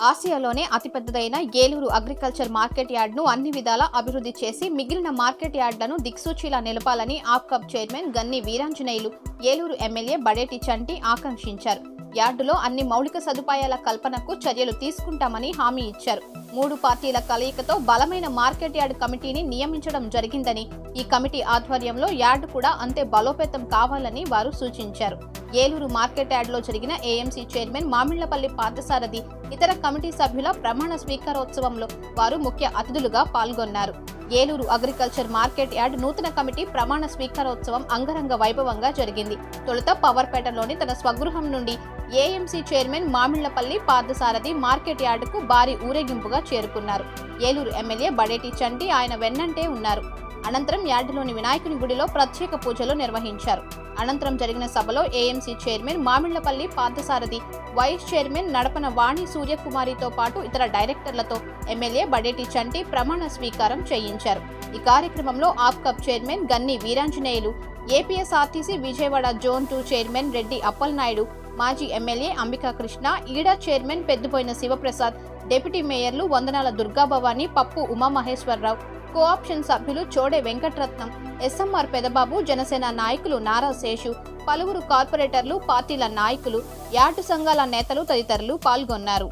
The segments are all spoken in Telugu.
ఆసియాలోనే అతిపెద్దదైన ఏలూరు అగ్రికల్చర్ మార్కెట్ యార్డ్ను అన్ని విధాలా అభివృద్ధి చేసి మిగిలిన మార్కెట్ యార్డ్లను దిక్సూచిలా నిలపాలని ఆప్కబ్ చైర్మన్ గన్ని వీరాంజనేయులు ఏలూరు ఎమ్మెల్యే బడేటి చంటి ఆకాంక్షించారు. యార్డులో అన్ని మౌలిక సదుపాయాల కల్పనకు చర్యలు తీసుకుంటామని హామీ ఇచ్చారు. మూడు పార్టీల కలయికతో బలమైన మార్కెట్ యార్డ్ కమిటీని నియమించడం జరిగిందని ఈ కమిటీ ఆధ్వర్యంలో యార్డ్ కూడా అంతే బలోపేతం కావాలని వారు సూచించారు. ఏలూరు మార్కెట్ యార్డ్లో జరిగిన ఏఎంసీ చైర్మన్ మామిళ్ళపల్లి పార్థసారథి ఇతర కమిటీ సభ్యుల ప్రమాణ స్వీకారోత్సవంలో వారు ముఖ్య అతిథులుగా పాల్గొన్నారు. ఏలూరు అగ్రికల్చర్ మార్కెట్ యార్డ్ నూతన కమిటీ ప్రమాణ స్వీకారోత్సవం అంగరంగ వైభవంగా జరిగింది. తొలుత పవర్పేటలోని తన స్వగృహం నుండి AMC chairman Mamillapalli Parthasarathi market యార్డుకు భారీ ఊరేగింపుగా చేరుకున్నారు. ఏలూరు ఎమ్మెల్యే బడేటి చంటి ఆయన వెన్నంటే ఉన్నారు. అనంతరం యార్డులోని వినాయకుని గుడిలో ప్రత్యేక పూజలు నిర్వహించారు. అనంతరం జరిగిన సభలో AMC chairman Mamillapalli Parthasarathi vice chairman Nadapana Vani సూర్యకుమారితో పాటు ఇతర డైరెక్టర్లతో ఎమ్మెల్యే బడేటి చంటి ప్రమాణ స్వీకారం చేయించారు. ఈ కార్యక్రమంలో APCOB chairman Ganni Veeranjaneyulu APSRTC Vijayawada zone two chairman Reddy Appalanaidu మాజీ ఎమ్మెల్యే అంబికా కృష్ణ ఈడా చైర్మన్ పెద్దుపోయిన శివప్రసాద్ డిప్యూటీ మేయర్లు వందనాల దుర్గాభవాని పప్పు ఉమామహేశ్వరరావు. కోఆప్షన్ సభ్యులు చోడే వెంకటరత్నం ఎస్ఎంఆర్ పెదబాబు జనసేన నాయకులు నారా శేషు పలువురు కార్పొరేటర్లు పార్టీల నాయకులు యాటు సంఘాల నేతలు తదితరులు పాల్గొన్నారు.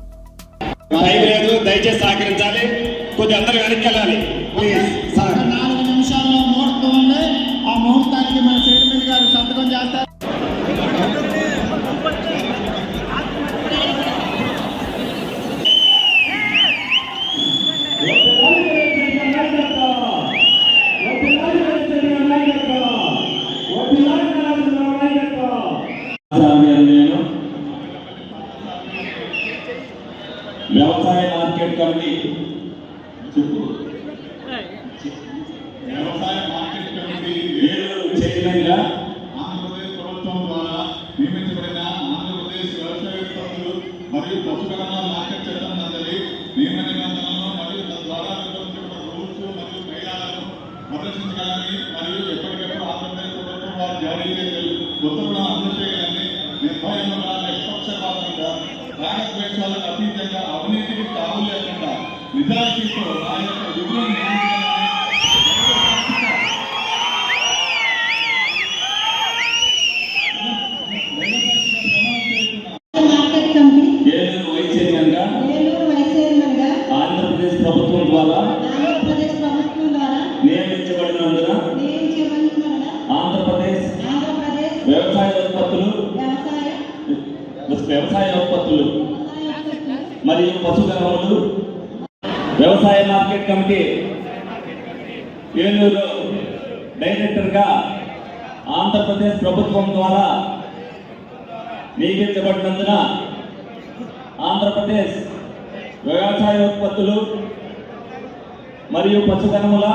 దయచేసి సహకరించాలి. కొద్దిగా అందరూ వెనక్కి వెళ్ళాలి. ప్లీజ్. కమిటీ చెప్పు. వ్యవసాయ మార్కెట్ కమిటీ ఏలూరు చైర్మన్గా ఆంధ్రప్రదేశ్ ప్రభుత్వం ద్వారా నియమించబడిన ఆంధ్రప్రదేశ్ వ్యవసాయ ఉత్పత్తులు మరియు పశుగణన మార్కెట్ చట్టం నందలి నియమ నిబంధనలను మరియు తద్వారా నిర్వహించబడిన రూల్స్ మరియు తైలాలను ప్రదర్శించగలని మరియు ఎప్పటికెప్పుడు ఆంధ్రప్రదేశ్ ప్రభుత్వం వారు జారీ చేసే ఉత్తర్వులను అమలు చేయగలని నిర్భయంగా నిష్పక్షపాతంగా రాగద్వేషాలకు అతీతంగా అవినీతికి తావు లేకుండా నిజాయితీతో నా యొక్క విధులను నిర్వహించాలని మార్కెట్ కమిటీ ఏలూరు వైస్ చైర్మన్గా గా ఆంధ్రప్రదేశ్ ప్రభుత్వం ద్వారా నియమించబడినందున నియమించబడిన ఆంధ్రప్రదేశ్ వ్యవసాయ ఉత్పత్తులు వ్యవసాయ ఉత్పత్తులు మరియు మార్కెట్ కమిటీ ఏలూరు డైరెక్టర్గా ఆంధ్రప్రదేశ్ ప్రభుత్వం ద్వారా నియమించబడినందున ఆంధ్రప్రదేశ్ వ్యవసాయ ఉత్పత్తులు మరియు పశుధనముల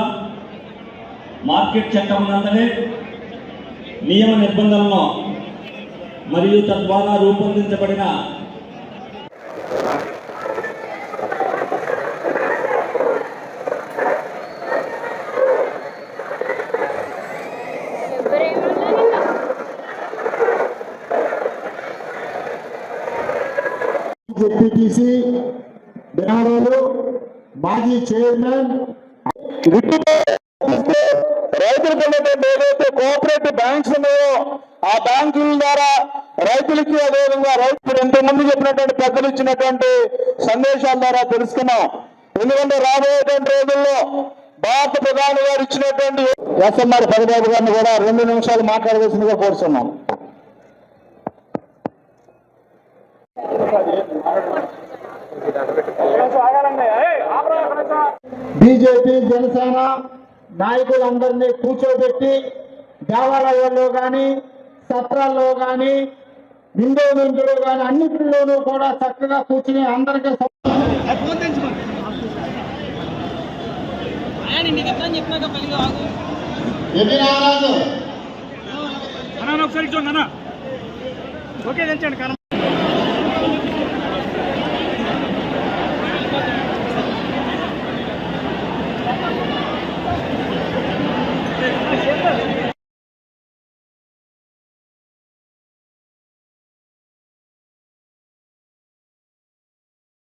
మార్కెట్ చట్టం నందనే నియమ నిబంధనలను మరియు తద్వారా రూపొందించబడిన జెడ్పీటీసీ బెనారాలు మాజీ చైర్మన్ రైతులకు ఏదైతే కోఆపరేటివ్ బ్యాంక్స్ ఉన్నాయో ఆ బ్యాంకుల ద్వారా రైతులకి అదేవిధంగా రైతులు ఎంతమంది చెప్పినటువంటి పెద్దలు ఇచ్చినటువంటి సందేశాల ద్వారా తెలుసుకున్నాం. ఎందుకంటే రాబోయేటువంటి రోజుల్లో భారత ప్రధాని గారు ఇచ్చినటువంటి ఎస్ఎంఆర్ పదిబాబు గారిని కూడా రెండు నిమిషాలు మాట్లాడవలసిందిగా కోరుతున్నాం బీజేపీ జనసేన నాయకులందరినీ కూర్చోబెట్టి దేవాలయాల్లో కానీ సత్రాల్లో కానీ విండో విందులో కానీ అన్నిటిలోనూ కూడా చక్కగా కూర్చుని అందరికీ చెప్పినాక ఎన్ని రారాజు అన్నా ఒకసారి చూడండి అన్న. ఓకే తెచ్చండి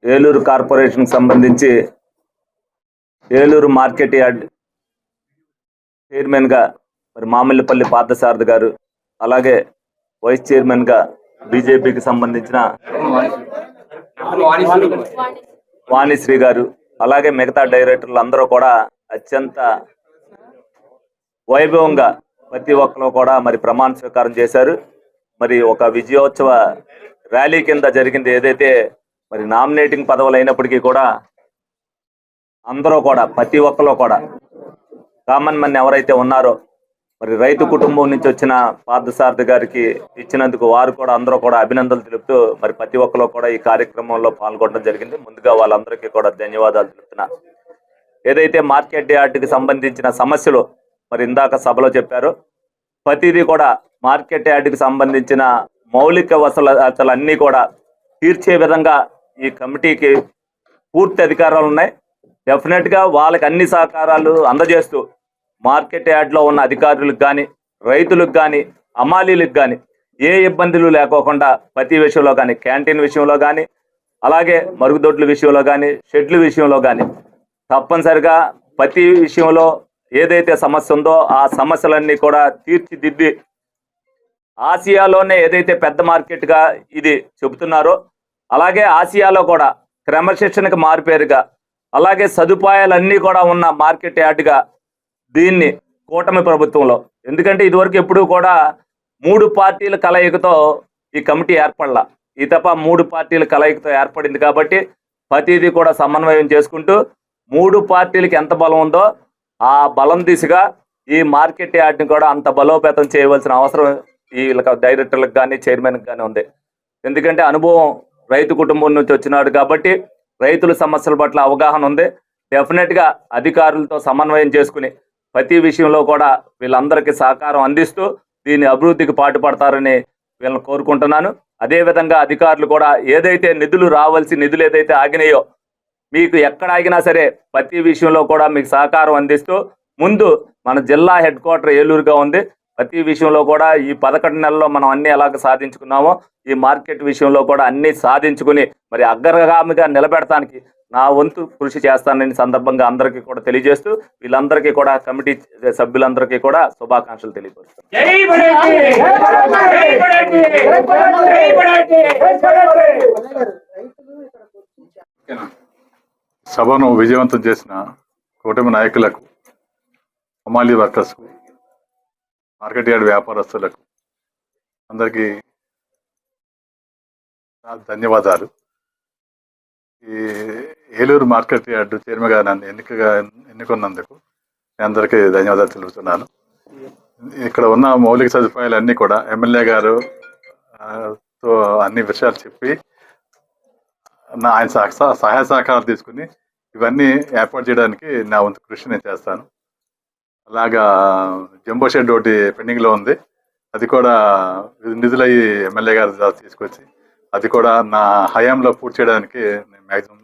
ఏలూరు కార్పొరేషన్కి సంబంధించి ఏలూరు మార్కెట్ యార్డ్ చైర్మన్గా మరి మామిళ్ళపల్లి పార్థసారథి గారు అలాగే వైస్ చైర్మన్గా బీజేపీకి సంబంధించిన వాణిశ్రీ గారు అలాగే మిగతా డైరెక్టర్లు అందరూ కూడా అత్యంత వైభవంగా ప్రతి ఒక్కరు కూడా మరి ప్రమాణ స్వీకారం చేశారు. మరి ఒక విజయోత్సవ ర్యాలీ కింద జరిగింది ఏదైతే మరి నామినేటింగ్ పదవులు అయినప్పటికీ కూడా అందరూ కూడా ప్రతి ఒక్కరు కూడా కామన్ మన్ ఎవరైతే ఉన్నారో మరి రైతు కుటుంబం నుంచి వచ్చిన పార్థసారథి గారికి ఇచ్చినందుకు వారు కూడా అందరూ కూడా అభినందనలు తెలుపుతూ మరి ప్రతి ఒక్కరు కూడా ఈ కార్యక్రమంలో పాల్గొనడం జరిగింది. ముందుగా వాళ్ళందరికీ కూడా ధన్యవాదాలు తెలుపుతున్నా. ఏదైతే మార్కెట్ యార్డ్కి సంబంధించిన సమస్యలు మరి ఇందాక సభలో చెప్పారు ప్రతిదీ కూడా మార్కెట్ యార్డ్కి సంబంధించిన మౌలిక వసతులు అన్నీ కూడా తీర్చే విధంగా ఈ కమిటీకి పూర్తి అధికారాలు ఉన్నాయి. డెఫినెట్గా వాళ్ళకి అన్ని సహకారాలు అందజేస్తూ మార్కెట్ యార్డ్లో ఉన్న అధికారులకు కానీ రైతులకు కానీ అమాలీలకు కానీ ఏ ఇబ్బందులు లేకోకుండా ప్రతి విషయంలో కానీ క్యాంటీన్ విషయంలో కానీ అలాగే మరుగుదొడ్ల విషయంలో కానీ షెడ్ల విషయంలో కానీ తప్పనిసరిగా ప్రతి విషయంలో ఏదైతే సమస్య ఉందో ఆ సమస్యలన్నీ కూడా తీర్చిదిద్ది ఆసియాలోనే ఏదైతే పెద్ద మార్కెట్గా ఇది చెబుతున్నారో అలాగే ఆసియాలో కూడా క్రమశిక్షణకు మారిపేరుగా అలాగే సదుపాయాలన్నీ కూడా ఉన్న మార్కెట్ యార్డ్గా దీన్ని కూటమి ప్రభుత్వంలో. ఎందుకంటే ఇదివరకు ఎప్పుడూ కూడా మూడు పార్టీల కలయికతో ఈ కమిటీ ఏర్పడలా. ఈ తప్ప మూడు పార్టీల కలయికతో ఏర్పడింది కాబట్టి ప్రతిదీ కూడా సమన్వయం చేసుకుంటూ మూడు పార్టీలకు ఎంత బలం ఉందో ఆ బలం దిశగా ఈ మార్కెట్ యార్డ్ని కూడా అంత బలోపేతం చేయవలసిన అవసరం ఈ డైరెక్టర్లకు కానీ చైర్మన్కి కానీ ఉంది. ఎందుకంటే అనుభవం రైతు కుటుంబం నుంచి వచ్చినాడు కాబట్టి రైతుల సమస్యల పట్ల అవగాహన ఉంది. డెఫినెట్గా అధికారులతో సమన్వయం చేసుకుని ప్రతి విషయంలో కూడా వీళ్ళందరికీ సహకారం అందిస్తూ దీని అభివృద్ధికి పాటుపడతారని వీళ్ళని కోరుకుంటున్నాను. అదే విధంగా అధికారులు కూడా ఏదైతే నిధులు రావాల్సి నిధులు ఏదైతే ఆగినాయో మీకు ఎక్కడ ఆగినా సరే ప్రతి విషయంలో కూడా మీకు సహకారం అందిస్తూ ముందు మన జిల్లా హెడ్ క్వార్టర్ ఏలూరుగా ఉంది. ప్రతి విషయంలో కూడా ఈ పదకొండు నెలల్లో మనం అన్ని ఎలాగ సాధించుకున్నామో ఈ మార్కెట్ విషయంలో కూడా అన్ని సాధించుకుని మరి అగ్రగామిగా నిలబెడటానికి నా వంతు కృషి చేస్తానని సందర్భంగా అందరికీ కూడా తెలియజేస్తూ వీళ్ళందరికీ కూడా కమిటీ సభ్యులందరికీ కూడా శుభాకాంక్షలు తెలియపరుస్తాను సభను విజయవంతం చేసిన కూటమి నాయకులకు హమాలీ వర్కర్స్కు మార్కెట్ యార్డ్ వ్యాపారస్తులకు అందరికీ ధన్యవాదాలు. ఈ ఏలూరు మార్కెట్ యార్డు చైర్మన్గా నన్ను ఎన్నికగా ఎన్నుకున్నందుకు నేను అందరికీ ధన్యవాదాలు తెలుపుతున్నాను. ఇక్కడ ఉన్న మౌలిక సదుపాయాలు అన్నీ కూడా ఎమ్మెల్యే గారు తో అన్ని విషయాలు చెప్పి నా ఆయన సహ- సహాయ సహకారాలు తీసుకుని ఇవన్నీ ఏర్పాటు చేయడానికి నా వంతు కృషి నేను చేస్తాను. అలాగా జంబో షెడ్ ఒకటి పెండింగ్లో ఉంది. అది కూడా నిధులయ్యి ఎమ్మెల్యే గారి తీసుకొచ్చి అది కూడా నా హయాంలో పూర్తి చేయడానికి నేను మ్యాక్సిమం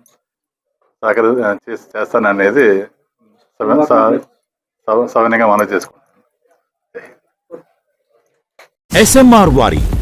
సహకరి చేసి చేస్తాననేది సవ- స- మనం చేసుకుంటాను ఎస్ఎంఆర్ వారి